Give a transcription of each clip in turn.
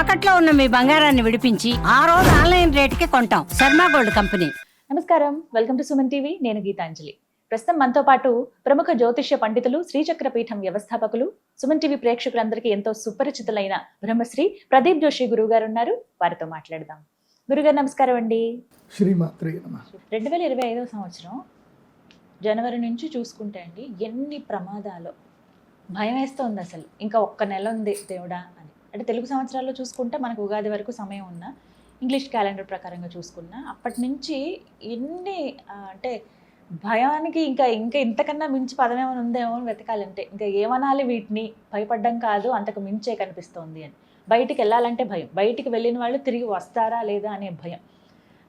తాకట్లో ఉన్న మీ బంగారాన్ని విడిపించి ఆ రోజు ఆన్లైన్ రేటుకి కొంటాం. Sharma gold company. నమస్కారం. Welcome to Suman TV. నేను గీతాంజలి. ప్రస్తుతం మనతో పాటు ప్రముఖ జ్యోతిష్య పండితులు శ్రీచక్ర పీఠం వ్యవస్థాపకులు సుమన్ టీవీ ప్రేక్షకులందరికీ ఎంతో సుపరిచితులైన బ్రహ్మశ్రీ ప్రదీప్ జోషి గురువు గారు ఉన్నారు. వారితో మాట్లాడదాం. గురుగారు నమస్కారం అండి. రెండు వేల ఇరవై ఐదవ సంవత్సరం జనవరి నుంచి చూసుకుంటే అండి ఎన్ని ప్రమాదాలు. భయం వేస్తోంది అసలు. ఇంకా ఒక్క నెల ఉంది దేవుడా అని. అంటే తెలుగు సంవత్సరాల్లో చూసుకుంటే మనకు ఉగాది వరకు సమయం ఉన్న ఇంగ్లీష్ క్యాలెండర్ ప్రకారంగా చూసుకున్నా అప్పటి నుంచి ఎన్ని అంటే భయానికి ఇంకా ఇంకా ఇంతకన్నా మించి పదం ఏమైనా ఉందేమో అని వెతకాలంటే ఇంకా ఏమనాలి వీటిని? భయపడ్డం కాదు అంతకు మించే కనిపిస్తోంది అని. బయటికి వెళ్ళాలంటే భయం. బయటికి వెళ్ళిన వాళ్ళు తిరిగి వస్తారా లేదా అనే భయం.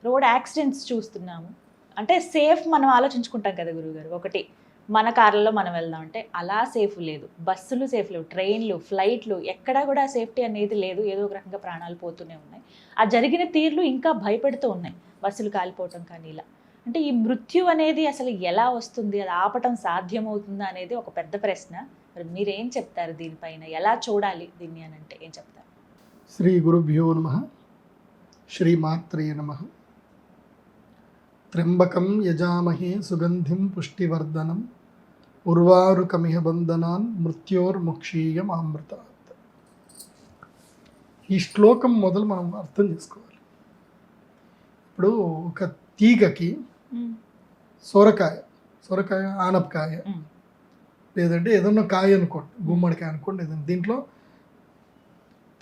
రోడ్ యాక్సిడెంట్స్ చూస్తున్నాము. అంటే సేఫ్ మనం ఆలోచించుకుంటాం కదా గురువుగారు ఒకటి. మన కార్లలో మనం వెళ్దాం అంటే అలా సేఫ్ లేదు. బస్సులు సేఫ్ లేవు ట్రైన్లు ఫ్లైట్లు ఎక్కడా కూడా సేఫ్టీ అనేది లేదు. ఏదో ఒక రకంగా ప్రాణాలు పోతూనే ఉన్నాయి. ఆ జరిగిన తీర్లు ఇంకా భయపెడుతూ ఉన్నాయి. బస్సులు కాలిపోవటం కానీ ఇలా. అంటే ఈ మృత్యు అనేది అసలు ఎలా వస్తుంది? అది ఆపటం సాధ్యమవుతుందా అనేది ఒక పెద్ద ప్రశ్న. మరి మీరేం చెప్తారు దీనిపైన? ఎలా చూడాలి దీన్ని అని అంటే ఏం చెప్తారు? శ్రీ గురుభ్యో నమ. శ్రీమాత్రే నమ. త్రింబకం యజామహే సుగంధిం పుష్టివర్ధనం. ఉర్వారుకమిహ బంధనాన్ మృత్యోర్ముక్షీయం అమృతాత్ ఈ శ్లోకం మొదలు మనం అర్థం చేసుకోవాలి. ఇప్పుడు ఒక తీగకి సొరకాయ సొరకాయ ఆనపకాయ. లేదంటే ఏదన్నా కాయ అనుకోండి గుమ్మడికాయ అనుకోండి ఏదన్నా దీంట్లో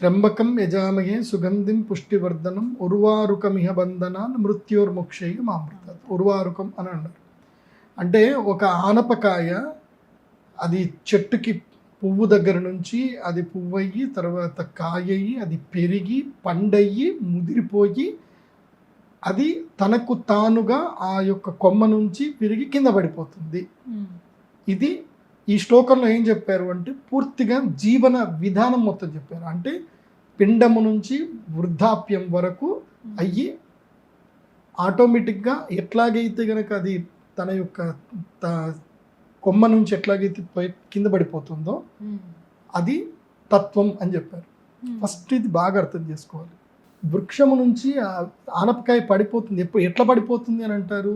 త్ర్యంబకం యజామహే సుగంధిం పుష్టివర్ధనం ఉర్వారుకమిహ బంధనాన్ మృత్యోర్ముక్షయ మామృత ఉర్వారుకం అని అన్నారు. అంటే ఒక ఆనపకాయ అది చెట్టుకి పువ్వు దగ్గర నుంచి అది పువ్వయ్యి తర్వాత కాయయ్యి అది పెరిగి పండయ్యి ముదిరిపోయి అది తనకు తానుగా ఆ యొక్క కొమ్మ నుంచి పెరిగి కింద పడిపోతుంది. ఇది ఈ శ్లోకంలో ఏం చెప్పారు అంటే పూర్తిగా జీవన విధానం మొత్తం చెప్పారు. అంటే పిండము నుంచి వృద్ధాప్యం వరకు అయ్యి ఆటోమేటిక్గా ఎట్లాగైతే గనక అది తన యొక్క త- కొమ్మ నుంచి ఎట్లాగైతే కింద పడిపోతుందో అది తత్వం అని చెప్పారు. ఫస్ట్ ఇది బాగా అర్థం చేసుకోవాలి. వృక్షము నుంచి ఆనపకాయ పడిపోతుంది. ఎప్పుడు ఎట్లా పడిపోతుంది అని అంటారు?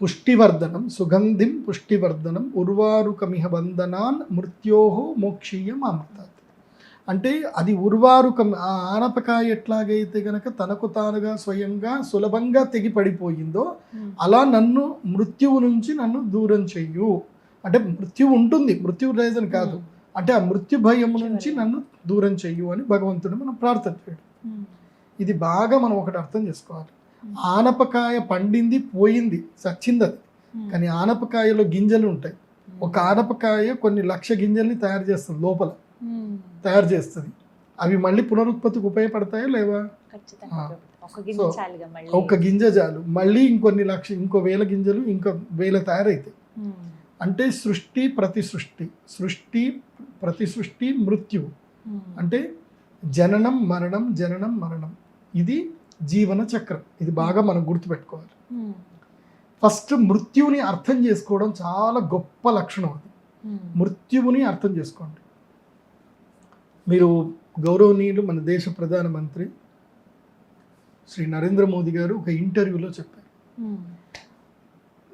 పుష్టివర్ధనం సుగంధిం పుష్టివర్ధనం ఉర్వారుకమిహ బంధనాన్ మృత్యోహో మోక్షీయం అమృతాత్ అంటే అది ఉర్వారుకం. ఆ ఆనపకాయ ఎట్లాగైతే గనక తనకు తానుగా స్వయంగా సులభంగా తెగి పడిపోయిందో అలా నన్ను మృత్యువు నుంచి నన్ను దూరం చెయ్యు. అంటే మృత్యు ఉంటుంది. మృత్యు లేదని కాదు. అంటే ఆ మృత్యు భయం నుంచి నన్ను దూరం చెయ్యు అని భగవంతుని మనం ప్రార్థన చేయడం. ఇది బాగా మనం ఒకటి అర్థం చేసుకోవాలి. ఆనపకాయ పండింది పోయింది సచ్చింది అది. కానీ ఆనపకాయలో గింజలు ఉంటాయి. ఒక ఆనపకాయ కొన్ని లక్ష గింజల్ని తయారు చేస్తుంది లోపల. తయారు చేస్తుంది. అవి మళ్ళీ పునరుత్పత్తికి ఉపయోగపడతాయా లేవా? ఖచ్చితంగా ఆ. ఒక గింజ చాలు. మళ్ళీ ఇంకొన్ని లక్ష ఇంకో వేల గింజలు ఇంకో వేల తయారవుతాయి ఉమ్. అంటే సృష్టి ప్రతి సృష్టి సృష్టి ప్రతి సృష్టి మృత్యు. అంటే జననం మరణం జననం మరణం. ఇది జీవన చక్రం. ఇది బాగా మనం గుర్తుపెట్టుకోవాలి. ఫస్ట్ మృత్యువుని అర్థం చేసుకోవడం చాలా గొప్ప లక్షణం అది. మృత్యువుని అర్థం చేసుకోండి. మీరు గౌరవనీయులు మన దేశ ప్రధానమంత్రి శ్రీ నరేంద్ర మోదీ గారు ఒక ఇంటర్వ్యూలో చెప్పారు.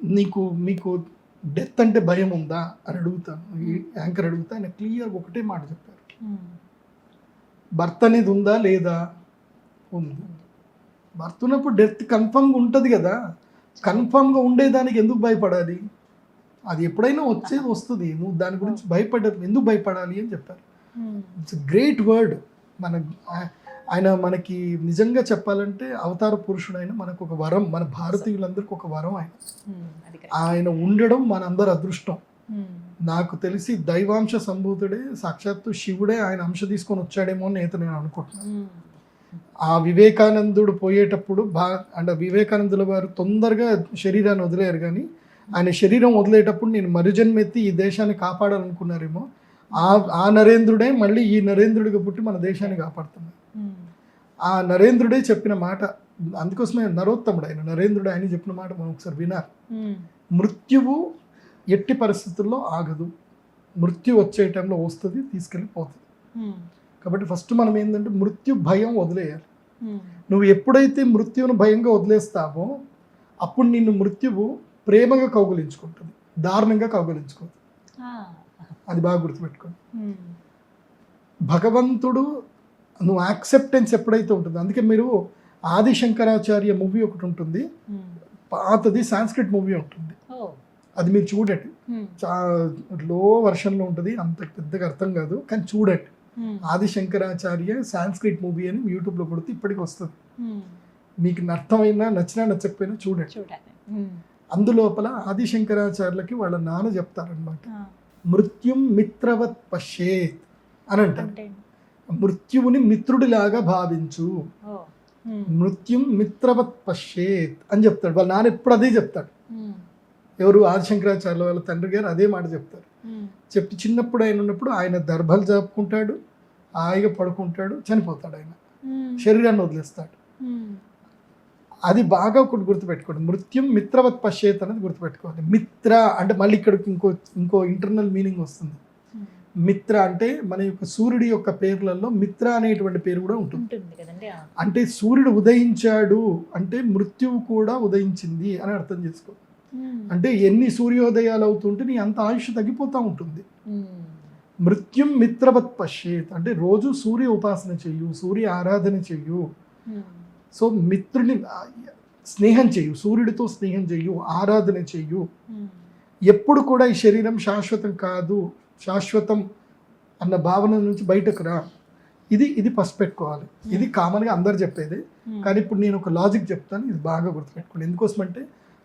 నీకు మీకు డెత్ అంటే భయం ఉందా? అని అడుగుతాను. ఈ యాంకర్ అడుగుతా ఆయన క్లియర్ ఒకటే మాట చెప్పారు. భర్త అనేది ఉందా లేదా? ఉంది. భర్త ఉన్నప్పుడు డెత్ కన్ఫర్మ్గా ఉంటుంది కదా. కన్ఫర్మ్గా ఉండేదానికి ఎందుకు భయపడాలి? అది ఎప్పుడైనా వచ్చేది వస్తుంది. నువ్వు దాని గురించి భయపడ ఎందుకు భయపడాలి అని చెప్పారు. ఇట్స్ గ్రేట్ వర్డ్ మన ఆయన మనకి నిజంగా చెప్పాలంటే అవతార పురుషుడైన మనకు ఒక వరం మన భారతీయులందరికీ ఒక వరం ఆయన correct. ఆయన ఉండడం మనందరి అదృష్టం ఉమ్. నాకు తెలిసి దైవాంశ సంభూతుడే సాక్షాత్తు శివుడే ఆయన అంశ తీసుకొని వచ్చాడేమో అని అయితే నేను అనుకుంటున్నాను ఉమ్. ఆ వివేకానందుడు పోయేటప్పుడు బా అంటే వివేకానందుల వారు తొందరగా శరీరాన్ని వదిలేరు కానీ ఆయన శరీరం వదిలేటప్పుడు నేను మరుజన్మెత్తి ఈ దేశాన్ని కాపాడాలనుకున్నారేమో ఆ ఆ నరేంద్రుడే మళ్ళీ ఈ నరేంద్రుడిగా పుట్టి మన దేశాన్ని కాపాడుతున్నాడు ఉమ్. ఆ నరేంద్రుడే చెప్పిన మాట అందుకోసమే నరోత్తముడు ఆయన నరేంద్రుడు ఆయన చెప్పిన మాట మనం ఒకసారి వినాలి ఉమ్. మృత్యువు ఎట్టి పరిస్థితుల్లో ఆగదు మృత్యు వచ్చే టైంలో వస్తుంది తీసుకెళ్ళి పోతుంది ఉమ్. కాబట్టి ఫస్ట్ మనం ఏంటంటే మృత్యు భయం వదిలేయాలి. నువ్వు ఎప్పుడైతే మృత్యువును భయంగా వదిలేస్తావో అప్పుడు నిన్ను మృత్యువు ప్రేమగా కౌగులించుకుంటుంది దారుణంగా కౌగులించుకుంటుంది ఆ. అది బాగా గుర్తుపెట్టుకోండి ఉమ్. భగవంతుడు నువ్వు యాక్సెప్టెన్స్ ఎప్పుడైతే ఉంటుందో అందుకే మీరు ఆది శంకరాచార్య మూవీ ఒకటి ఉంటుంది ఉమ్. పాతది సాంస్క్రిట్ మూవీ ఉంటుంది. అది మీరు చూడండి. చా లో వర్షన్లో ఉంటుంది అంత పెద్దగా అర్థం కాదు కానీ చూడండి. ఆది శంకరాచార్య సాంస్క్రిట్ మూవీ అని యూట్యూబ్లో కొడితే ఇప్పటికి వస్తుంది. మీకు అర్థమైనా నచ్చినా నచ్చకపోయినా చూడండి. అందులోపల ఆది శంకరాచార్యులకి వాళ్ళ నాన్న చెప్తారనమాట. మృత్యుం మిత్రవత్ పశ్యేత్ అని అంటారు అంటే మృత్యువుని మిత్రుడిలాగా భావించు. ఉమ్. మృత్యుం మిత్రవత్ పశ్యేత్ అని చెప్తాడు వాళ్ళ నాన్న ఎప్పుడు అదే చెప్తాడు ఉమ్. ఎవరు ఆదిశంకరాచార్య వాళ్ళ తండ్రి గారు అదే మాట చెప్తారు ఉమ్. చెప్పి చిన్నప్పుడు ఆయన ఉన్నప్పుడు ఆయన దర్భలు జరుపుకుంటాడు హాయిగా పడుకుంటాడు చనిపోతాడు ఆయన. శరీరాన్ని వదిలేస్తాడు. అది బాగా ఒకటి గుర్తుపెట్టుకోండి మృత్యుం మిత్రవత్ పశ్చేత్ అనేది గుర్తుపెట్టుకోవాలి మిత్ర అంటే మళ్ళీ ఇక్కడికి ఇంకో ఇంకో ఇంటర్నల్ మీనింగ్ వస్తుంది ఉమ్. మిత్ర అంటే మన యొక్క సూర్యుడి యొక్క పేర్లలో మిత్ర అనేటువంటి పేరు కూడా ఉంటుంది. అంటే సూర్యుడు ఉదయించాడు అంటే మృత్యువు కూడా ఉదయించింది అని అర్థం చేసుకో ఉమ్. అంటే ఎన్ని సూర్యోదయాలు అవుతుంటే నీ అంత ఆయుష్ తగ్గిపోతూ ఉంటుంది ఉమ్. మృత్యుం మిత్రవత్ పశ్యేత్ అంటే రోజు సూర్య ఉపాసన చెయ్యు సూర్య ఆరాధన చెయ్యు. సో మిత్రుని స్నేహం చెయ్యు సూర్యుడితో స్నేహం చెయ్యు ఆరాధన చెయ్యు ఉమ్. ఎప్పుడు కూడా ఈ శరీరం శాశ్వతం కాదు శాశ్వతం అన్న భావన నుంచి బయటకు రా. ఇది ఇది ఫస్ట్ పెట్టుకోవాలి. ఇది కామన్గా అందరు చెప్పేది. ఉమ్. కానీ ఇప్పుడు నేను ఒక లాజిక్ చెప్తాను ఇది బాగా గుర్తుపెట్టుకోండి. ఎందుకోసం అంటే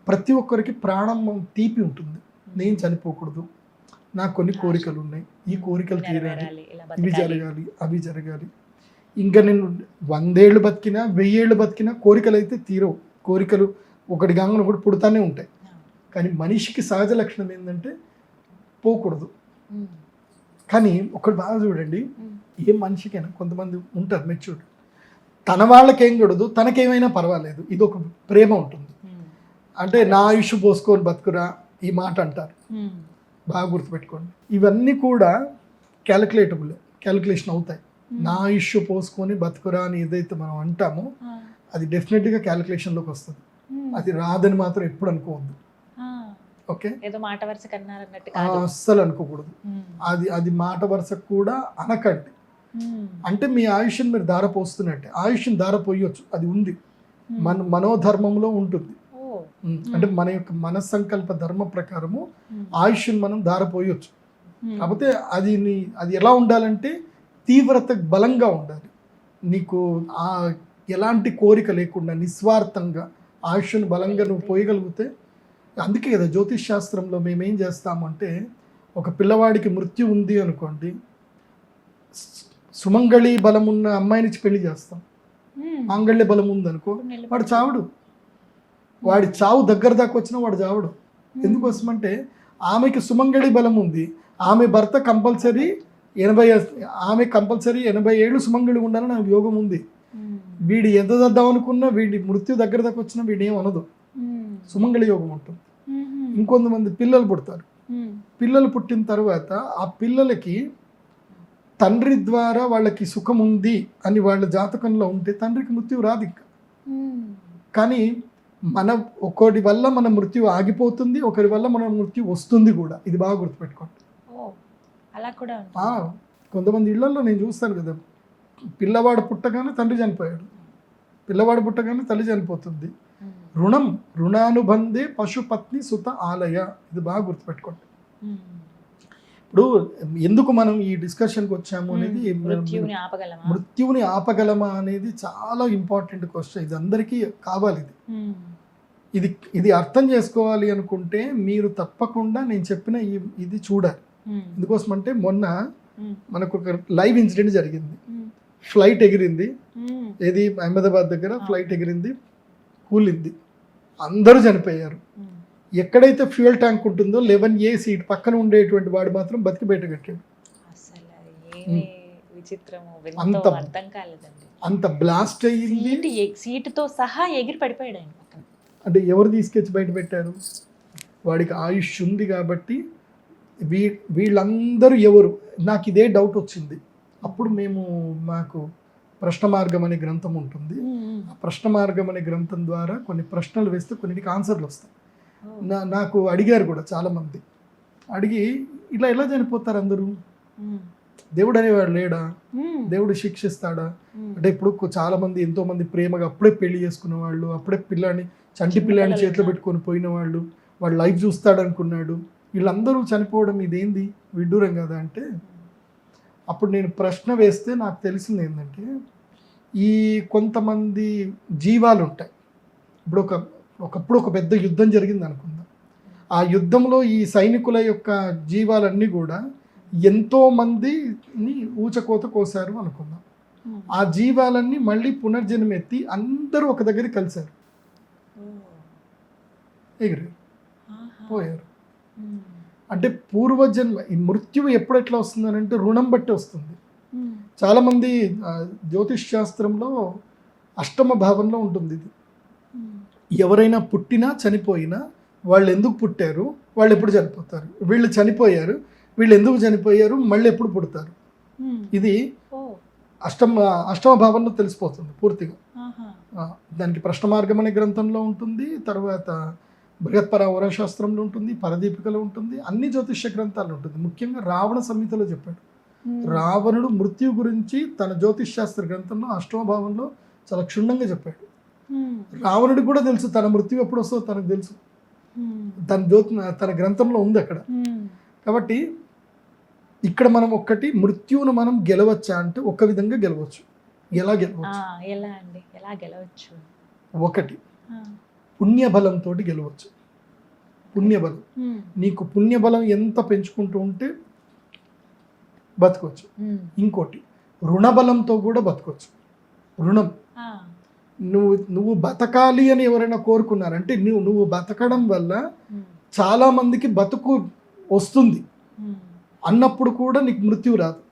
ప్రతి ఒక్కరికి ప్రాణం తీపి ఉంటుంది. నేను చనిపోకూడదు. నాకు కొన్ని కోరికలు ఉన్నాయి. ఈ కోరికలు తీరాలి. ఇవి. జరగాలి అవి జరగాలి. ఇంకా నేను వందేళ్ళు బతికినా వెయ్యేళ్ళు బతికినా కోరికలు అయితే తీరవు కోరికలు ఒకటి కాగానే ఒకటి పుడతానే ఉంటాయి. కానీ మనిషికి సహజ లక్షణం ఏంటంటే పోకూడదు. కానీ ఒకటి బాగా చూడండి. ఏ మనిషికైనా కొంతమంది ఉంటారు మెచ్యూర్డ్ తన వాళ్ళకేం కూడదు తనకేమైనా పర్వాలేదు ఇది ఒక ప్రేమ ఉంటుంది. అంటే నా ఆయుష్ పోసుకొని బతుకురా ఈ మాట అంటారు. బాగా గుర్తుపెట్టుకోండి ఇవన్నీ కూడా క్యాలిక్యులేటబుల్ క్యాలిక్యులేషన్ అవుతాయి నా ఆయుష్ పోసుకొని బతుకురా అని ఏదైతే మనం అంటామో. అది డెఫినెట్గా క్యాలిక్యులేషన్లోకి వస్తుంది ఉమ్. అది రాదని మాత్రం ఎప్పుడు అనుకోవద్దు. ఓకే ఏదో మాట వరుస అస్సలు అనుకోకూడదు ఉమ్. అది అది మాట వరుస కూడా అనకండి. అంటే మీ ఆయుష్ని మీరు దారపోస్తున్నట్టే ఆయుష్ని దారపోయొచ్చు అది ఉంది. మన మనోధర్మంలో ఉంటుంది అంటే మన యొక్క మనస్సంకల్ప ధర్మ ప్రకారము. ఆయుష్ని మనం దారపోయొచ్చు. కాకపోతే అది అది ఎలా ఉండాలంటే తీవ్రత బలంగా ఉండాలి. నీకు ఆ ఎలాంటి కోరిక లేకుండా నిస్వార్థంగా ఆయుష్ను బలంగా నువ్వు పోయగలిగితే అందుకే కదా జ్యోతిష్ శాస్త్రంలో మేమేం చేస్తామంటే ఒక పిల్లవాడికి మృత్యు ఉంది అనుకోండి సుమంగళి బలం ఉన్న అమ్మాయినిచ్చి పెళ్ళి చేస్తాం. మాంగళ్య బలం ఉందనుకో వాడు చావుడు. వాడి చావు దగ్గర దాకా వచ్చినా వాడు చావుడు. ఎందుకోసం అంటే ఆమెకి సుమంగళి బలం ఉంది ఆమె భర్త కంపల్సరీ ఎనభై ఆమె కంపల్సరీ ఎనభై ఏళ్ళు సుమంగళి ఉండాలని ఆమె యోగం ఉంది. వీడి ఎంత దద్దాం అనుకున్నా వీడి మృత్యు దగ్గర దాకా వచ్చినా వీడు ఏం అనదు. సుమంగళి యోగం ఉంటుంది. ఇంకొంతమంది పిల్లలు పుడతారు. పిల్లలు పుట్టిన తర్వాత ఆ పిల్లలకి తండ్రి ద్వారా వాళ్ళకి సుఖం ఉంది అని వాళ్ళ జాతకంలో ఉంటే తండ్రికి మృత్యు రాదు ఇంకా. కానీ మన ఒకటి వల్ల మన మృత్యు ఆగిపోతుంది ఒకరి వల్ల మన మృత్యు వస్తుంది కూడా ఇది బాగా గుర్తుపెట్టుకోండి అలా కూడా కొంతమంది ఇళ్ళలో నేను చూస్తాను కదా. పిల్లవాడు పుట్టగానే తండ్రి చనిపోయాడు. పిల్లవాడు పుట్టగానే తల్లి చనిపోతుంది. రుణం రుణానుబంధే పశుపత్ని సుత ఆలయ. ఇది బాగా గుర్తుపెట్టుకోండి. ఇప్పుడు ఎందుకు మనం ఈ డిస్కషన్కి వచ్చాము అనేది మృత్యువుని ఆపగలమా? అనేది చాలా ఇంపార్టెంట్ క్వశ్చన్. ఇది అందరికీ కావాలి ఇది. ఇది ఇది అర్థం చేసుకోవాలి అనుకుంటే మీరు తప్పకుండా నేను చెప్పిన ఈ ఇది చూడాలి. ఎందుకోసం అంటే మొన్న ఉమ్. మనకు ఒక లైవ్ ఇన్సిడెంట్ జరిగింది. ఉమ్. ఫ్లైట్ ఎగిరింది. ఏది? అహ్మదాబాద్ దగ్గర ఫ్లైట్ ఎగిరింది. కూలింది. అందరూ చనిపోయారు. ఎక్కడైతే ఫ్యూయల్ ట్యాంక్ ఉంటుందో లెవెన్ ఏ సీట్ పక్కన ఉండేటువంటి వాడు మాత్రం బతికి బయట కట్టాడు. వింతో అంత- అర్థం కాలేదండి. అంత బ్లాస్ట్ అయ్యింది. సీటుతో సహా ఎగిరి పడిపోయాడు అంటే ఎవరు తీసుకొచ్చి బయట పెట్టారు? వాడికి ఆయుష్ ఉంది కాబట్టి వీ వీళ్ళందరూ ఎవరు? నాకు ఇదే డౌట్ వచ్చింది. అప్పుడు మేము మాకు ప్రశ్న మార్గం అనే గ్రంథం ఉంటుంది. ఆ ప్రశ్న మార్గం అనే గ్రంథం ద్వారా కొన్ని ప్రశ్నలు వేస్తే కొన్నిటికి ఆన్సర్లు వస్తాయి. నా నాకు అడిగారు కూడా చాలామంది. అడిగి ఇలా ఎలా చనిపోతారు అందరూ? దేవుడు అనేవాడు లేడా? దేవుడు శిక్షిస్తాడా? అంటే ఇప్పుడు చాలా మంది ఎంతో మంది ప్రేమగా అప్పుడే పెళ్ళి చేసుకున్న వాళ్ళు అప్పుడే పిల్లాన్ని చంటి పిల్లాన్ని పిల్లలు చేతిలో. పెట్టుకొని పోయిన వాళ్ళు వాడు లైఫ్ చూస్తాడు అనుకున్నాడు. వీళ్ళందరూ చనిపోవడం ఇదేంది విడ్డూరం కదా అంటే అప్పుడు నేను ప్రశ్న వేస్తే నాకు తెలిసింది ఏంటంటే ఈ కొంతమంది జీవాలు ఉంటాయి. ఇప్పుడు ఒక ఒకప్పుడు ఒక పెద్ద యుద్ధం జరిగింది అనుకుందాం. ఆ యుద్ధంలో ఈ సైనికుల యొక్క జీవాలన్నీ కూడా ఎంతో మందిని ఊచకోత కోసారు అనుకుందాం. ఆ జీవాలన్నీ మళ్ళీ పునర్జన్మెత్తి అందరూ ఒక దగ్గర కలిశారు. ఎగిరారు. పోయారు. అంటే పూర్వజన్మ ఈ మృత్యువు ఎప్పుడు ఎట్లా వస్తుంది అంటే రుణం బట్టి వస్తుంది. చాలామంది జ్యోతిష్ శాస్త్రంలో అష్టమ భావంలో ఉంటుంది ఇది. ఎవరైనా పుట్టినా చనిపోయినా వాళ్ళు ఎందుకు పుట్టారు? వాళ్ళు ఎప్పుడు చనిపోతారు? వీళ్ళు చనిపోయారు వీళ్ళు ఎందుకు చనిపోయారు? మళ్ళీ ఎప్పుడు పుడతారు? ఇది అష్టమ అష్టమ భావంలో తెలిసిపోతుంది పూర్తిగా. దానికి ప్రశ్న మార్గం అనే గ్రంథంలో ఉంటుంది తర్వాత బృహత్పర శాస్త్రంలో ఉంటుంది పరదీపికలో ఉంటుంది అన్ని జ్యోతిష్య గ్రంథాలు ఉంటుంది. ముఖ్యంగా రావణ సంహితలో చెప్పాడు. రావణుడు మృత్యు గురించి తన జ్యోతిష్ శాస్త్ర గ్రంథంలో అష్టమ భావంలో చాలా క్షుణ్ణంగా చెప్పాడు. రావణుడికి కూడా తెలుసు తన మృత్యు ఎప్పుడు వస్తుందో తనకు తెలుసు. తన జ్యోతి తన గ్రంథంలో ఉంది అక్కడ. కాబట్టి ఇక్కడ మనం ఒక్కటి మృత్యువును మనం గెలవచ్చా అంటే ఒక విధంగా గెలవచ్చు. ఎలా గెలవచ్చు? ఎలా అండి? ఎలా గెలవచ్చు? ఒకటి. పుణ్యబలంతో గెలవచ్చు. పుణ్యబలం. నీకు పుణ్యబలం ఎంత పెంచుకుంటూ ఉంటే బతకొచ్చు. ఇంకోటి రుణబలంతో కూడా బతకొచ్చు. రుణం. నువ్వు నువ్వు బతకాలి అని ఎవరైనా కోరుకున్నారంటే నువ్వు నువ్వు బతకడం వల్ల చాలా మందికి బతుకు వస్తుంది. అన్నప్పుడు కూడా నీకు మృత్యు రాదు.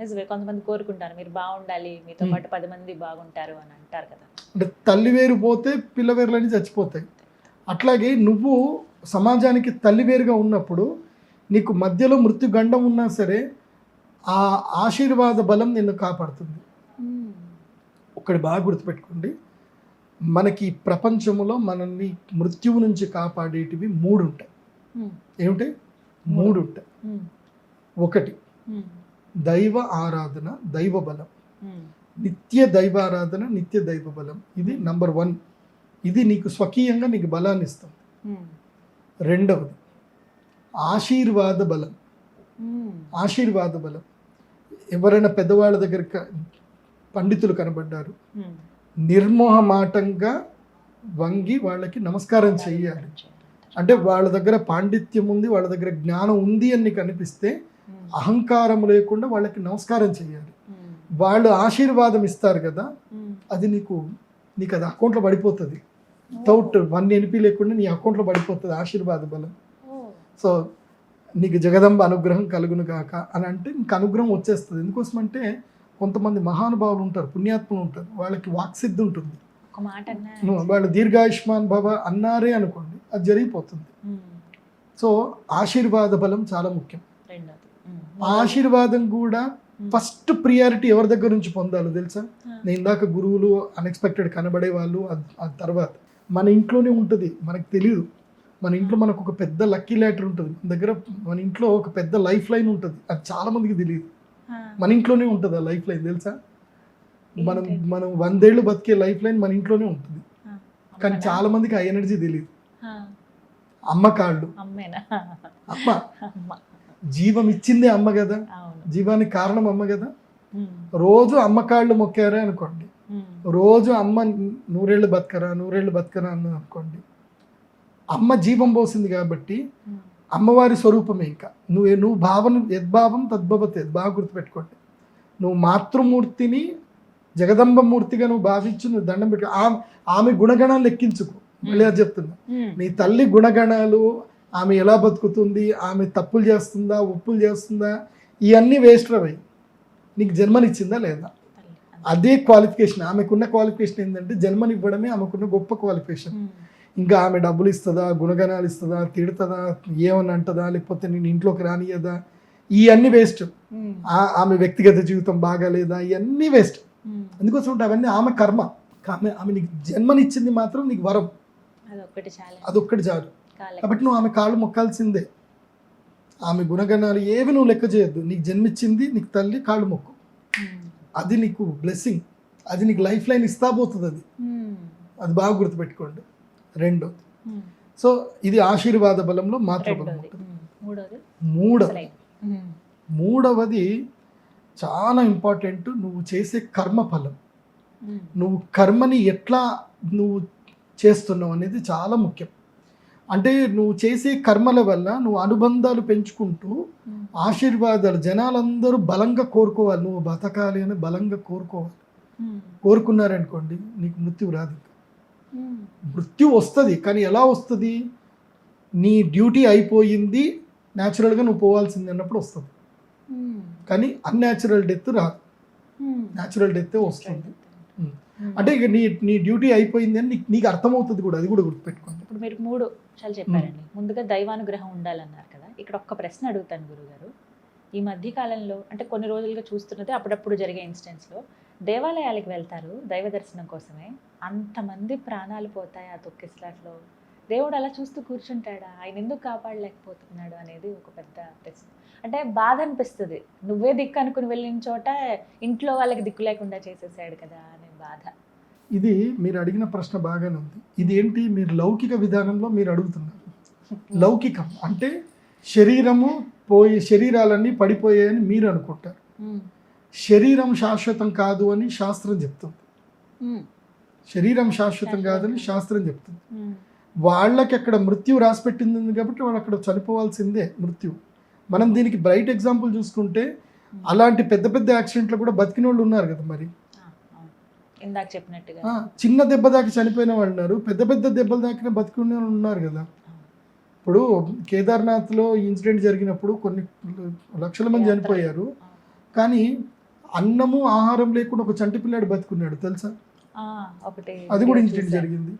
నిజమే కొంతమంది కోరుకుంటారు మీరు బాగుండాలి మీతో మ్మ్. పాటు పది మంది బాగుంటారు అని అంటారు కదా. అంటే తల్లి వేరు పోతే పిల్లవేరులని చచ్చిపోతాయి. అట్లాగే నువ్వు సమాజానికి తల్లి వేరుగా ఉన్నప్పుడు నీకు మధ్యలో మృత్యు గండం ఉన్నా సరే ఆ ఆశీర్వాద బలం నిన్ను కాపాడుతుంది. ఒకటి బాగా గుర్తుపెట్టుకోండి. మనకి ప్రపంచంలో మనల్ని మృత్యువు నుంచి కాపాడేటివి మూడు ఉంటాయి. ఏమిటి? మూడు. ఉంటాయి. ఒకటి దైవ ఆరాధన దైవ బలం. నిత్య దైవారాధన నిత్య దైవ బలం. ఇది నంబర్ వన్ ఇది నీకు స్వకీయంగా నీకు బలాన్ని ఇస్తుంది. రెండవది ఆశీర్వాద బలం. ఆశీర్వాద బలం. ఎవరైనా పెద్దవాళ్ళ దగ్గర పండితులు కనబడ్డారు. నిర్మోహమాటంగా వంగి వాళ్ళకి నమస్కారం చెయ్యాలి అంటే వాళ్ళ దగ్గర పాండిత్యం ఉంది వాళ్ళ దగ్గర జ్ఞానం ఉంది అని నీకు అనిపిస్తే అహంకారం లేకుండా వాళ్ళకి నమస్కారం చేయాలి. వాళ్ళు ఆశీర్వాదం ఇస్తారు కదా అది నీకు నీకు అది అకౌంట్లో పడిపోతుంది. వితౌట్ వన్ ఎన్పి లేకుండా నీ అకౌంట్లో పడిపోతుంది ఆశీర్వాద బలం. సో నీకు జగదంబ అనుగ్రహం కలుగును కాక అని అంటే నీకు అనుగ్రహం వచ్చేస్తుంది. ఎందుకోసమంటే కొంతమంది మహానుభావులు ఉంటారు పుణ్యాత్ములు ఉంటారు. వాళ్ళకి వాక్సిద్ధి ఉంటుంది. వాళ్ళు దీర్ఘాయుష్మాన్ భవ అన్నారే అనుకోండి అది జరిగిపోతుంది. సో ఆశీర్వాద బలం చాలా ముఖ్యం. ఆశీర్వాదం కూడా. ఫస్ట్ ప్రియారిటీ ఎవరి దగ్గర నుంచి పొందాలో తెలుసా. నేను ఇందాక గురువులు అన్ఎక్స్పెక్టెడ్ కనబడే వాళ్ళు ఆ- తర్వాత మన ఇంట్లోనే ఉంటుంది మనకు తెలియదు మన ఇంట్లో మనకు ఒక పెద్ద లక్కీ లెటర్ ఉంటుంది మన దగ్గర మన ఇంట్లో ఒక పెద్ద లైఫ్ లైన్ ఉంటుంది అది చాలా మందికి తెలియదు. మన ఇంట్లోనే ఉంటుంది ఆ లైఫ్ లైన్ తెలుసా మనం? మనం వందేళ్ళు బతికే లైఫ్ లైన్ మన ఇంట్లోనే ఉంటుంది. కానీ? చాలా మందికి ఆ ఎనర్జీ తెలియదు. అమ్మ కాళ్ళు అమ్మ జీవం ఇచ్చిందే అమ్మ కదా. జీవానికి కారణం అమ్మ కదా. రోజు అమ్మ కాళ్ళు మొక్కారే అనుకోండి. రోజు అమ్మ నూరేళ్ళు బతకరా నూరేళ్ళు బతకరా అని అనుకోండి. అమ్మ జీవం పోసింది కాబట్టి మ్మ్. అమ్మవారి స్వరూపమే ఇంకా. నువ్వు నువ్వు భావన యద్భావం తద్భవతే బాగా గుర్తుపెట్టుకోండి. నువ్వు మాతృమూర్తిని జగదంబ మూర్తిగా నువ్వు భావించి నువ్వు దండం పెట్టు ఆమె ఆమె గుణగణాలు లెక్కించుకో. మళ్ళీ అది చెప్తున్నా. నీ తల్లి గుణగణాలు ఆమె ఎలా బతుకుతుంది? ఆమె తప్పులు చేస్తుందా? ఒప్పులు చేస్తుందా? ఇవన్నీ వేస్ట్ అవి నీకు జన్మనిచ్చిందా లేదా. అదే క్వాలిఫికేషన్ ఆమెకున్న క్వాలిఫికేషన్ ఏంటంటే జన్మనివ్వడమే ఆమెకున్న గొప్ప క్వాలిఫికేషన్. ఇంకా ఆమె డబ్బులు ఇస్తుందా? గుణగణాలు ఇస్తుందా? తిడుతుందా? ఏమని అంటదా? లేకపోతే నేను ఇంట్లోకి రానియదా ఇవన్నీ వేస్ట్ ఆమె వ్యక్తిగత జీవితం బాగాలేదా? ఇవన్నీ వేస్ట్. అందుకోసం ఉంటే అవన్నీ ఆమె కర్మ. ఆమె ఆమె నీకు జన్మనిచ్చింది మాత్రం నీకు వరం. అదొక్కటి చాలా. అదొక్కటి చాలు. కాలే. కాబట్టి నువ్వు ఆమె కాళ్ళు మొక్కాల్సిందే. ఆమె గుణగణాలు ఏవి నువ్వు లెక్క చేయొద్దు. నీకు జన్మిచ్చింది నీకు తల్లి కాళ్ళు మొక్కు. ఉమ్, అది నీకు బ్లెస్సింగ్ అది నీకు లైఫ్ లైన్ ఇస్తా పోతుంది అది ఉమ్, అది బాగా గుర్తుపెట్టుకోండి. రెండోది. ఉమ్. సో ఇది ఆశీర్వాద బలంలో మాతృబలం ఉంటుంది. మూడవ మూడవది చాలా ఇంపార్టెంట్ నువ్వు చేసే కర్మ ఫలం. నువ్వు కర్మని ఎట్లా నువ్వు చేస్తున్నావు అనేది చాలా ముఖ్యం. అంటే నువ్వు చేసే కర్మల వల్ల నువ్వు అనుబంధాలు పెంచుకుంటూ ఆశీర్వాదాలు జనాలందరూ బలంగా కోరుకోవాలి. నువ్వు బతకాలి అని బలంగా కోరుకోవాలి. కోరుకున్నారనుకోండి నీకు మృత్యు రాదు. మృత్యు వస్తుంది కానీ ఎలా వస్తుంది? నీ డ్యూటీ అయిపోయింది న్యాచురల్గా నువ్వు పోవాల్సింది అన్నప్పుడు వస్తుంది. కానీ అన్యాచురల్ డెత్ రాదు. న్యాచురల్ డెత్ వస్తుంది. అంటే ఇక నీ నీ డ్యూటీ అయిపోయింది అని నీకు నీకు అర్థమవుతుంది కూడా అది కూడా గుర్తుపెట్టుకోండి. ఇప్పుడు మీరు మూడు చాలా చెప్పారండి. ముందుగా దైవానుగ్రహం ఉండాలన్నారు కదా. ఇక్కడ ఒక్క ప్రశ్న అడుగుతాను గురుగారు. ఈ మధ్య కాలంలో అంటే కొన్ని రోజులుగా చూస్తున్నది అప్పుడప్పుడు జరిగే ఇన్సిడెంట్స్లో దేవాలయాలకు వెళ్తారు దైవ దర్శనం కోసమే. అంతమంది ప్రాణాలు పోతాయి ఆ తొక్కిస్లాట్లో దేవుడు అలా చూస్తూ కూర్చుంటాడా? ఆయన ఎందుకు కాపాడలేకపోతున్నాడు అనేది ఒక పెద్ద ప్రశ్న. అంటే బాధ అనిపిస్తుంది. నువ్వే దిక్కు అనుకుని వెళ్ళిన చోట ఇంట్లో వాళ్ళకి దిక్కు లేకుండా చేసేసాడు కదా అనే బాధ. ఇది మీరు అడిగిన ప్రశ్న బాగానే ఉంది. ఇది ఏంటి మీరు లౌకిక విధానంలో మీరు అడుగుతున్నారు. లౌకికం అంటే శరీరము పోయి శరీరాలన్నీ పడిపోయాయని మీరు అనుకుంటారు. శరీరం శాశ్వతం కాదు అని శాస్త్రం చెప్తుంది. శరీరం శాశ్వతం కాదని శాస్త్రం చెప్తుంది. వాళ్ళకి అక్కడ మృత్యు రాసి పెట్టింది కాబట్టి వాళ్ళు అక్కడ చనిపోవాల్సిందే మృత్యు మనం దీనికి బ్రైట్ ఎగ్జాంపుల్ చూసుకుంటే అలాంటి పెద్ద పెద్ద యాక్సిడెంట్లు కూడా బతికిన వాళ్ళు ఉన్నారు కదా మరి. ఇందాక చెప్పినట్టుగా. చిన్న దెబ్బ దాకి చనిపోయిన వాళ్ళు ఉన్నారు. పెద్ద పెద్ద దెబ్బలు దాకిన బతికునే వాళ్ళు ఉన్నారు కదా. ఇప్పుడు కేదార్నాథ్లో ఇన్సిడెంట్ జరిగినప్పుడు కొన్ని లక్షల మంది. చనిపోయారు. కానీ అన్నము ఆహారం లేకుండా ఒక చంటి పిల్లాడు బతుకున్నాడు. తెలుసా? అది కూడా ఇన్సిడెంట్. జరిగింది.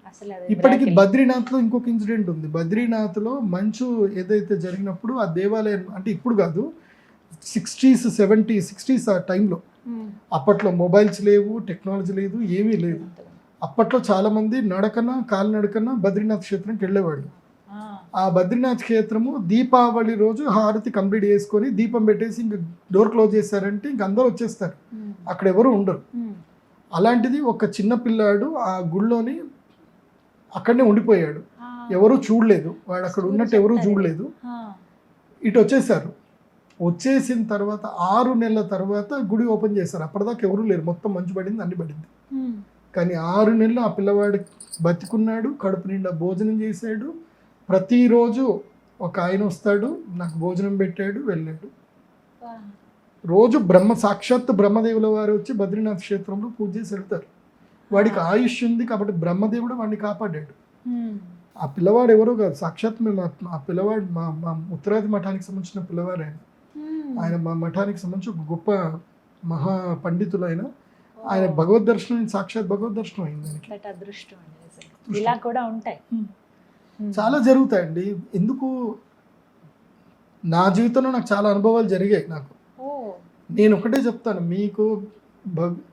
ఇప్పటికి miracle. బద్రీనాథ్లో ఇంకొక ఇన్సిడెంట్ ఉంది. బద్రీనాథ్లో మంచు ఏదైతే జరిగినప్పుడు ఆ దేవాలయం అంటే ఇప్పుడు కాదు సిక్స్టీస్ సెవెంటీ సిక్స్టీస్ ఆ టైంలో అప్పట్లో మొబైల్స్ లేవు టెక్నాలజీ లేదు ఏమీ లేదు. అప్పట్లో చాలామంది నడకన కాలినడకన బద్రీనాథ్ క్షేత్రంకి వెళ్ళేవాళ్ళు. ఆ, బద్రీనాథ్ క్షేత్రము దీపావళి రోజు హారతి కంప్లీట్ చేసుకొని దీపం పెట్టేసి ఇంక డోర్ క్లోజ్ చేశారంటే ఇంక అందరూ వచ్చేస్తారు. అక్కడ ఎవరు ఉండరు. అలాంటిది ఒక చిన్న పిల్లాడు ఆ గుళ్ళోని అక్కడనే ఉండిపోయాడు. ఎవరు చూడలేదు. వాడు అక్కడ ఉన్నట్టు ఎవరు చూడలేదు. ఇటు వచ్చేసారు. వచ్చేసిన తర్వాత ఆరు నెలల తర్వాత గుడి ఓపెన్ చేశారు. అప్పటిదాకా ఎవరు లేరు. మొత్తం మంచు పడింది అన్ని పడింది. కానీ ఆరు నెలలు ఆ పిల్లవాడు బతికున్నాడు కడుపు నిండా భోజనం చేశాడు. ప్రతిరోజు ఒక ఆయన వస్తాడు నాకు భోజనం పెట్టాడు వెళ్ళాడు. రోజు బ్రహ్మ సాక్షాత్ బ్రహ్మదేవుల వారు వచ్చి బద్రీనాథ్ క్షేత్రంలో పూజ చేసి వెళ్తారు. వాడికి ఆయుష్ ఉంది కాబట్టి బ్రహ్మదేవుడు వాడిని కాపాడాడు. ఆ పిల్లవాడు ఎవరో కాదు సాక్షాత్ మేము ఆ- పిల్లవాడు మా మా ఉత్తరాది మఠానికి సంబంధించిన పిల్లవాడు ఆయన. ఆయన మా మఠానికి సంబంధించి ఒక గొప్ప మహా పండితులు ఆయన ఆయన భగవద్ దర్శనం సాక్షాత్ భగవద్ దర్శనం అయింది ఆయనకి. అదృష్టం. ఇలా కూడా ఉంటాయి. చాలా జరుగుతాయండి. ఎందుకు? నా జీవితంలో నాకు చాలా అనుభవాలు జరిగాయి నాకు. నేను ఒకటే చెప్తాను. మీకు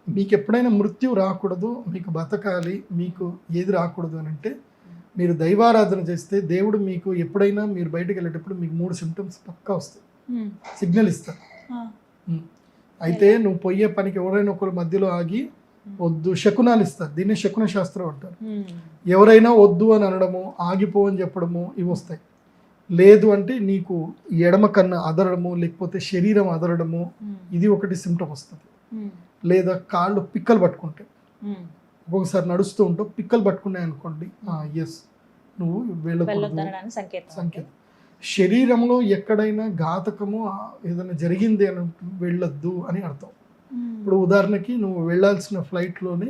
మీకు ఎప్పుడైనా మృత్యు రాకూడదు మీకు బతకాలి మీకు ఏది రాకూడదు అని అంటే మీరు దైవారాధన చేస్తే దేవుడు మీకు ఎప్పుడైనా మీరు బయటకు వెళ్ళేటప్పుడు మీకు మూడు సిమ్టమ్స్ పక్కా వస్తాయి. సిగ్నల్ ఇస్తారు ఆ, ఉమ్. అయితే నువ్వు పోయే పనికి ఎవరైనా ఒకరు మధ్యలో ఆగి వద్దు శకునాలు ఇస్తారు దీన్ని శకున శాస్త్రం అంటారు. ఎవరైనా వద్దు అని అనడము ఆగిపో అని చెప్పడము ఇవి వస్తాయి. లేదు అంటే నీకు ఎడమ కన్ను అదరడము లేకపోతే శరీరం అదరడము ఇది ఒకటి సిమ్టమ్ వస్తుంది. లేదా కాళ్ళు పిక్కలు పట్టుకుంటాయి. ఒక్కొక్కసారి నడుస్తూ ఉంటావు పిక్కలు పట్టుకున్నాయి అనుకోండి ఎస్ నువ్వు వెళ్ళకూడదు. సంకేతం శరీరంలో ఎక్కడైనా ఘాతకము ఏదైనా జరిగింది అని వెళ్ళొద్దు అని అర్థం. ఉమ్, ఇప్పుడు ఉదాహరణకి నువ్వు వెళ్ళాల్సిన ఫ్లైట్లోనే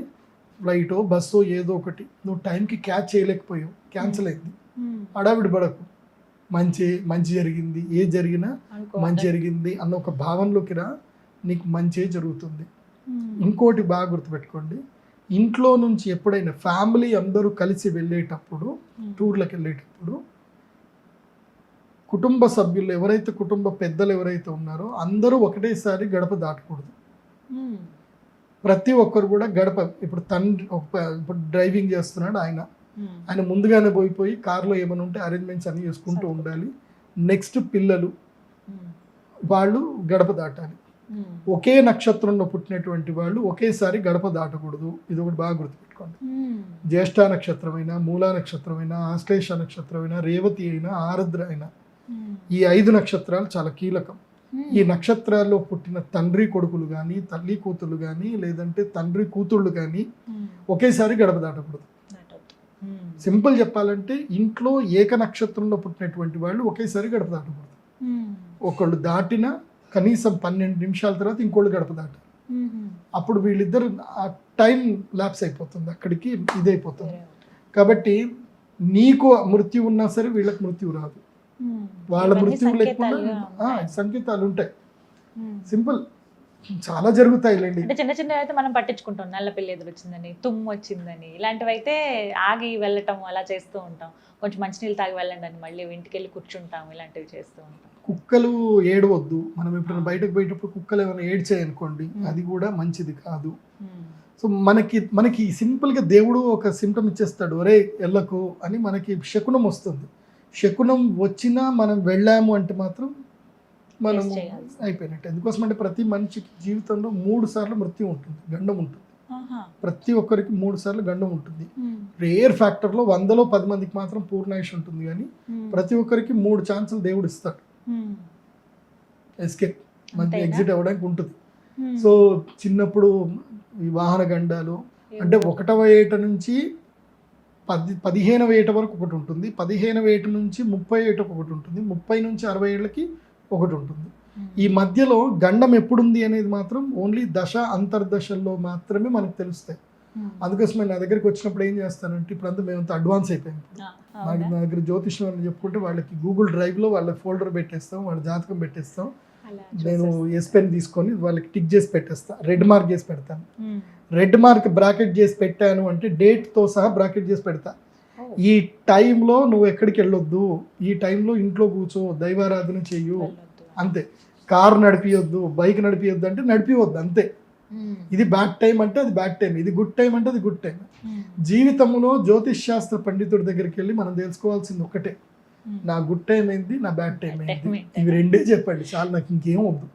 ఫ్లైటో బస్సో ఏదో ఒకటి నువ్వు టైంకి క్యాచ్ చేయలేకపోయావు క్యాన్సిల్ అయింది. ఉమ్, హడావిడి పడకు. మంచి మంచి జరిగింది ఏ జరిగినా మంచి జరిగింది అన్న ఒక భావనలోకి రా నీకు మంచి జరుగుతుంది. ఇంకోటి బాగా గుర్తుపెట్టుకోండి ఇంట్లో నుంచి ఎప్పుడైనా ఫ్యామిలీ అందరూ కలిసి వెళ్ళేటప్పుడు టూర్లకు వెళ్ళేటప్పుడు కుటుంబ సభ్యులు ఎవరైతే కుటుంబ పెద్దలు ఎవరైతే ఉన్నారో అందరూ ఒకటేసారి గడప దాటకూడదు. ఉమ్, ప్రతి ఒక్కరు కూడా గడప ఇప్పుడు తండ్రి ఒక- ఇప్పుడు డ్రైవింగ్ చేస్తున్నాడు ఆయన. ఉమ్, ఆయన ముందుగానే పోయిపోయి కార్లో ఏమైనా ఉంటే అరేంజ్మెంట్స్ అన్ని చేసుకుంటూ ఉండాలి. నెక్స్ట్ పిల్లలు ఉమ్, వాళ్ళు గడప దాటాలి. ఒకే నక్షత్రంలో పుట్టినటువంటి వాళ్ళు ఒకేసారి గడప దాటకూడదు. ఇది ఒకటి బాగా గుర్తుపెట్టుకోండి. జ్యేష్ఠ నక్షత్రమైన మూలా నక్షత్రమైన ఆశ్లేష నక్షత్రమైన రేవతి అయినా ఆరుద్ర అయినా ఈ ఐదు నక్షత్రాలు చాలా కీలకం. ఈ నక్షత్రాల్లో పుట్టిన తండ్రి కొడుకులు కానీ తల్లి కూతుళ్ళు కానీ లేదంటే తండ్రి కూతుళ్ళు కానీ ఒకేసారి గడప దాటకూడదు. సింపుల్ చెప్పాలంటే ఇంట్లో ఏక నక్షత్రంలో పుట్టినటువంటి వాళ్ళు ఒకేసారి గడప దాటకూడదు. ఒకళ్ళు దాటిన కనీసం పన్నెండు నిమిషాల తర్వాత ఇంకోళ్ళు గడప ఉమ్, అప్పుడు వీళ్ళిద్దరు ఆ టైం ల్యాప్స్ అయిపోతుంది. అక్కడికి ఇదైపోతుంది. కాబట్టి నీకు మృత్యు ఉన్నా సరే వీళ్ళకి మృత్యు రాదు. వాళ్ళ మృత్యువు లేకుండా. సంకేతాలు ఉంటాయి. సింపుల్. చాలా జరుగుతాయిలేండి. అంటే చిన్న చిన్నవి అయితే మనం పట్టించుకుంటాం. నల్ల పిల్లి ఎదురు వచ్చిందని తుమ్ము వచ్చిందని. ఇలాంటివి అయితే ఆగి వెళ్ళటం అలా చేస్తూ ఉంటాం. కొంచెం మంచినీళ్ళు తాగి వెళ్ళండి అని మళ్ళీ ఇంటికి వెళ్ళి కూర్చుంటాం. ఇలాంటివి చేస్తూ ఉంటాం. కుక్కలు ఏడవద్దు. మనం ఎప్పుడైనా బయటకు పోయేటప్పుడు కుక్కలు ఏమైనా ఏడ్చాయి అనుకోండి Hmm. అది కూడా మంచిది కాదు. సో మనకి మనకి సింపుల్గా దేవుడు ఒక సిమ్టమ్ ఇచ్చేస్తాడు. ఒరే ఎల్లకు అని మనకి శకునం వస్తుంది. శకునం వచ్చినా మనం వెళ్ళాము అంటే మాత్రం మనం. అయిపోయినట్టు. ఎందుకోసం అంటే ప్రతి మనిషికి జీవితంలో మూడు సార్లు మృత్యు ఉంటుంది గండం ఉంటుంది. ప్రతి ఒక్కరికి మూడు సార్లు గండం ఉంటుంది. ఉమ్, రేర్ ఫ్యాక్టర్లో వందలో పది మందికి మాత్రం పూర్ణాయుష్ ఉంటుంది కానీ ఉమ్, ప్రతి ఒక్కరికి మూడు ఛాన్సులు దేవుడు ఇస్తాడు. ఎస్కేప్ మంచి అంతేనా? ఎగ్జిట్ అవ్వడానికి ఉంటుంది. సో చిన్నప్పుడు వాహన గండాలు అంటే ఒకటవ ఏట నుంచి పది పదిహేనవ ఏట వరకు ఒకటి ఉంటుంది. పదిహేనవ ఏట నుంచి ముప్పై ఏటకు ఒకటి ఉంటుంది. ముప్పై నుంచి అరవై ఏళ్ళకి ఒకటి ఉంటుంది. ఈ మధ్యలో గండం ఎప్పుడుంది అనేది మాత్రం ఓన్లీ దశ అంతర్దశల్లో మాత్రమే మనకు తెలుస్తాయి. ఉమ్, అందుకోసమే నా దగ్గరికి వచ్చినప్పుడు ఏం చేస్తానంటే ఇప్పుడు అంతా మేమంతా అడ్వాన్స్ అయిపోయాం. ఇప్పుడు ఆ, నాకు అవునా? నా దగ్గర జ్యోతిష్యం అని చెప్పుకుంటే వాళ్ళకి గూగుల్ డ్రైవ్లో వాళ్ళ ఫోల్డర్ పెట్టేస్తాం వాళ్ళ జాతకం పెట్టేస్తాం. నేను. ఎస్ పెన్ తీసుకొని వాళ్ళకి టిక్ చేసి పెట్టేస్తా. రెడ్ మార్క్ చేసి పెడతాను. ఉమ్, రెడ్ మార్క్ బ్రాకెట్ చేసి పెట్టాను అంటే డేట్తో సహా బ్రాకెట్ చేసి పెడతా. ఈ టైంలో నువ్వు ఎక్కడికి వెళ్ళొద్దు. ఈ టైంలో ఇంట్లో కూర్చో దైవారాధన చెయ్యు. అంతే. కారు నడిపియొద్దు బైక్ నడిపియొద్దు అంటే నడిపివద్దు అంతే. ఇది బ్యాడ్ టైం అంటే అది బ్యాడ్ టైం ఇది గుడ్ టైం అంటే అది గుడ్ టైం జీవితంలో జ్యోతిష్ శాస్త్ర పండితుడి దగ్గరికి వెళ్ళి మనం తెలుసుకోవాల్సింది ఒకటే. నా గుడ్ టైం ఏంది నా బ్యాడ్ టైం ఏంది? ఇవి రెండే చెప్పండి. చాలా నాకు ఇంకేం వద్దు.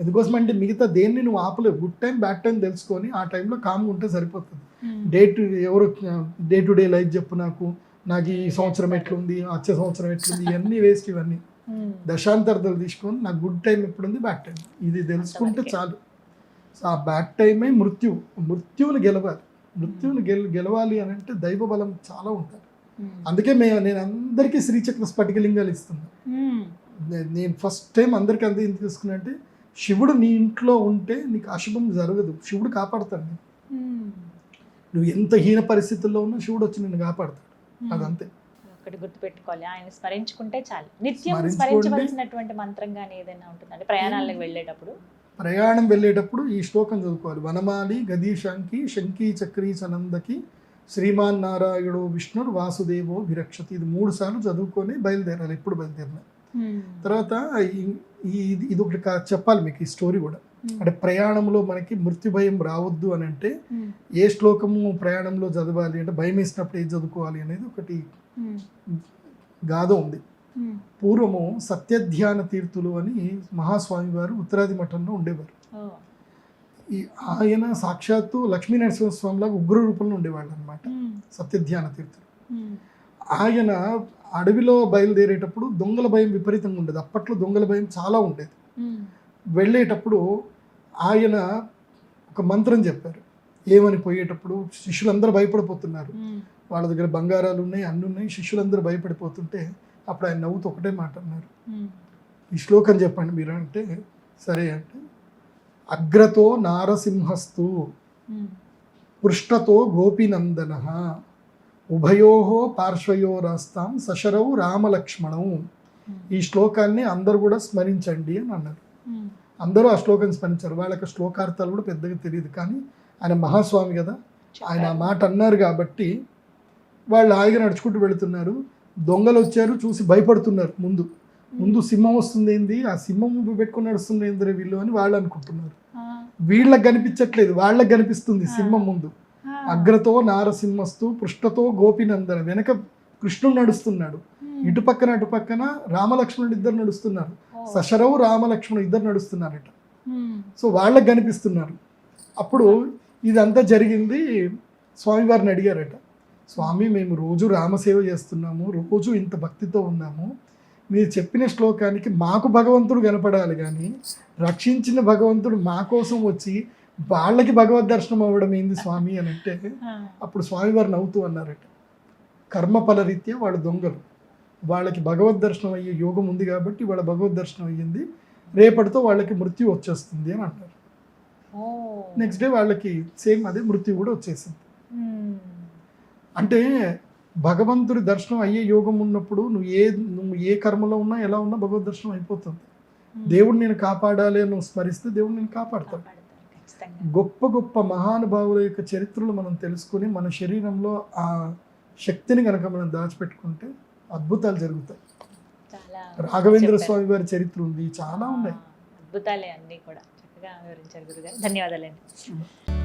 ఎందుకోసం అంటే మిగతా దేన్ని నువ్వు ఆపలేవు. గుడ్ టైం బ్యాడ్ టైం తెలుసుకొని ఆ టైంలో కామ్గా ఉంటే సరిపోతుంది. డే టు ఎవరు డే టు డే లైఫ్ చెప్పు నాకు. నాకు ఈ సంవత్సరం ఎట్లుంది వచ్చే సంవత్సరం ఎట్లుంది ఇవన్నీ వేస్ట్ ఇవన్నీ. దశాంతర్థాలు తీసుకొని నాకు గుడ్ టైం ఎప్పుడుంది బ్యాడ్ టైం. ఇది తెలుసుకుంటే. చాలు. సో ఆ బ్యాడ్ టైమే మృత్యు. మృత్యువుని గెలవాలి. మృత్యువుని గెల గెలవాలి అని అంటే దైవ బలం చాలా ఉంటుంది అందుకే మేము నేను అందరికీ శ్రీచక్ర స్ఫటికలింగాలు ఇస్తున్నాను నేను ఫస్ట్ టైం అందరికీ అంతే ఎందుకు తీసుకున్నా అంటే శివుడు నీ ఇంట్లో ఉంటే నీకు అశుభం జరగదు. శివుడు కాపాడతాడు నేను నువ్వు ఎంత హీన పరిస్థితుల్లో ఉన్నా శివుడు వచ్చి నిన్ను కాపాడతాడు. అదంతే. ఒకటి గుర్తుపెట్టుకోవాలి. ఆయన స్మరించుకుంటే చాలు. నిత్యం. స్మరించవలసినటువంటి మంత్రం కానీ ఏదైనా ఉంటుందండి? ప్రయాణాలకు వెళ్ళేటప్పుడు? ప్రయాణం వెళ్ళేటప్పుడు ఈ శ్లోకం చదువుకోవాలి. వనమాలి గదీశాంకి శంకీ చక్రీ చనందకి శ్రీమాన్ నారాయణుడు విష్ణుడు వాసుదేవో విరక్షతి. ఇది మూడు సార్లు చదువుకొని బయలుదేరాలి. ఎప్పుడు బయలుదేరిన. తర్వాత ఈ- ఇది- ఒకటి చెప్పాలి మీకు ఈ స్టోరీ కూడా. అంటే ప్రయాణంలో మనకి మృత్యు భయం రావద్దు అని అంటే ఏ శ్లోకము ప్రయాణంలో చదవాలి అంటే భయం వేసినప్పుడు ఏది చదువుకోవాలి అనేది ఒకటి గాథ ఉంది. పూర్వము సత్యధ్యాన తీర్థులు అని మహాస్వామి వారు ఉత్తరాది మఠంలో ఉండేవారు. ఈ ఆయన సాక్షాత్తు లక్ష్మీ నరసింహస్వామిలాగా ఉగ్ర రూపంలో ఉండేవాళ్ళు అనమాట సత్యధ్యాన తీర్థులు. ఆయన అడవిలో బయలుదేరేటప్పుడు దొంగల భయం విపరీతంగా ఉండేది. అప్పట్లో దొంగల భయం చాలా ఉండేది. వెళ్ళేటప్పుడు ఆయన ఒక మంత్రం చెప్పారు. ఏమని పోయేటప్పుడు శిష్యులందరూ భయపడిపోతున్నారు. వాళ్ళ దగ్గర బంగారాలు ఉన్నాయి అన్ని ఉన్నాయి. శిష్యులందరూ భయపడిపోతుంటే అప్పుడు ఆయన నవ్వుతూ ఒకటే మాట అన్నారు. ఈ శ్లోకం చెప్పండి మీరు అంటే సరే అంటే అగ్రతో నారసింహస్తు పృష్ఠతో గోపినందన ఉభయో పార్శ్వయోరాస్తాం సశరౌ రామలక్ష్మణం. ఈ శ్లోకాన్ని అందరూ కూడా స్మరించండి అని అన్నారు. అందరూ ఆ శ్లోకం స్మరించారు. వాళ్ళకి శ్లోకార్థాలు కూడా పెద్దగా తెలియదు. కానీ ఆయన మహాస్వామి కదా. ఆయన ఆ మాట అన్నారు కాబట్టి వాళ్ళు హాయిగా నడుచుకుంటూ వెళుతున్నారు. దొంగలు వచ్చారు చూసి భయపడుతున్నారు ముందు. ముందు సింహం వస్తుంది ఏంది? ఆ సింహం పెట్టుకుని నడుస్తుంది ఏంది వీళ్ళు అని వాళ్ళు అనుకుంటున్నారు. వీళ్ళకి కనిపించట్లేదు. వాళ్ళకి కనిపిస్తుంది సింహం ముందు. అగ్రతో నారసింహస్తు పృష్ఠతో గోపినందన. వెనక కృష్ణుడు నడుస్తున్నాడు. ఇటు పక్కన అటు పక్కన రామలక్ష్మణుడు ఇద్దరు నడుస్తున్నారు. సశరవు రామలక్ష్మణుడు ఇద్దరు నడుస్తున్నారట. సో వాళ్ళకి కనిపిస్తున్నారు. అప్పుడు ఇదంతా జరిగింది స్వామివారిని అడిగారట. స్వామి మేము రోజు రామసేవ చేస్తున్నాము రోజు ఇంత భక్తితో ఉన్నాము. మీరు చెప్పిన శ్లోకానికి మాకు భగవంతుడు కనపడాలి కానీ రక్షించిన భగవంతుడు మా కోసం వచ్చి వాళ్ళకి భగవద్ దర్శనం అవ్వడం ఏంది స్వామి అని అంటే. అప్పుడు స్వామివారు నవ్వుతూ అన్నారట కర్మఫల రీత్యా వాళ్ళు దొంగలు వాళ్ళకి భగవద్ దర్శనం అయ్యే యోగం ఉంది కాబట్టి వాళ్ళ భగవద్ దర్శనం అయ్యింది రేపటితో వాళ్ళకి మృత్యు వచ్చేస్తుంది అని అంటారు. నెక్స్ట్ డే వాళ్ళకి సేమ్ అదే మృత్యు కూడా వచ్చేసింది. అంటే భగవంతుడి దర్శనం అయ్యే యోగం ఉన్నప్పుడు నువ్వు ఏ నువ్వు ఏ కర్మలో ఉన్నా ఎలా ఉన్నా భగవద్ దర్శనం అయిపోతుంది. దేవుడు నేను కాపాడాలి అని నువ్వు స్మరిస్తే దేవుడు నేను కాపాడతాడు గొప్ప గొప్ప మహానుభావుల యొక్క చరిత్రలు మనం తెలుసుకుని మన శరీరంలో ఆ శక్తిని కనుక మనం దాచిపెట్టుకుంటే అద్భుతాలు జరుగుతాయి. రాఘవేంద్ర. స్వామి వారి చరిత్ర ఉంది చాలా ఉన్నాయి. అద్భుతాలే అన్నీ కూడా. చక్కగా వివరించారు గురుగారు. ధన్యవాదాలండి.